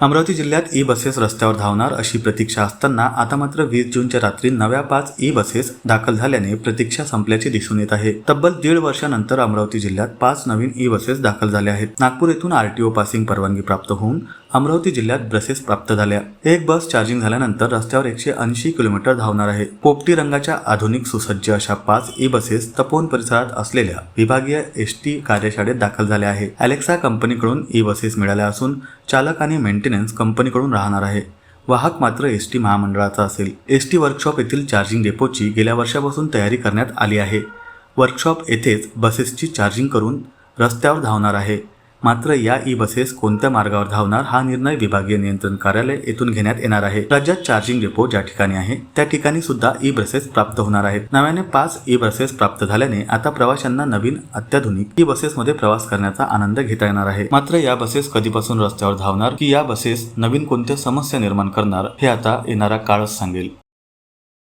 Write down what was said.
अमरावती जिल्ह्यात e buses रस्त्यावर धावणार अशी प्रतीक्षा असताना आता मात्र वीस जूनच्या रात्री नव्या पाच ई बसेस दाखल झाल्याने प्रतीक्षा संपल्याचे दिसून येत आहे. तब्बल दीड वर्षानंतर अमरावती जिल्ह्यात पाच नवीन ई बसेस दाखल झाल्या आहेत. नागपूर येथून आरटीओ पासिंग परवानगी प्राप्त होऊन अमरावती जिल्ह्यात बसेस प्राप्त झाल्या. एक बस चार्जिंग झाल्यानंतर रस्त्यावर एकशे ऐंशी किलोमीटर धावणार आहे. पोपटी रंगाच्या आधुनिक सुसज्ज अशा पाच ई बसेस तपोवन परिसरात असलेल्या विभागीय एस टी कार्यशाळेत दाखल झाल्या आहे. अलेक्सा कंपनीकडून ई बसेस मिळाल्या असून चालक आणि मेंटेनन्स कंपनीकडून राहणार आहे. वाहक मात्र एस टी महामंडळाचा असेल. एस टी वर्कशॉप येथील चार्जिंग डेपोची गेल्या वर्षापासून तयारी करण्यात आली आहे. वर्कशॉप येथेच बसेसची चार्जिंग करून रस्त्यावर धावणार आहे. मात्र या ई बसेस कोणत्या मार्गावर धावणार हा निर्णय विभागीय नियंत्रण कार्यालय येथून घेण्यात येणार आहे. राज्यात चार्जिंग डेपो ज्या ठिकाणी आहे त्या ठिकाणी सुद्धा ई बसेस प्राप्त होणार आहेत. नव्याने पाच ई बसेस प्राप्त झाल्याने आता प्रवाशांना नवीन अत्याधुनिक ई बसेसमध्ये प्रवास करण्याचा आनंद घेता येणार आहे. मात्र या बसेस कधीपासून रस्त्यावर धावणार की या बसेस नवीन कोणत्या समस्या निर्माण करणार हे आता येणारा काळच सांगेल.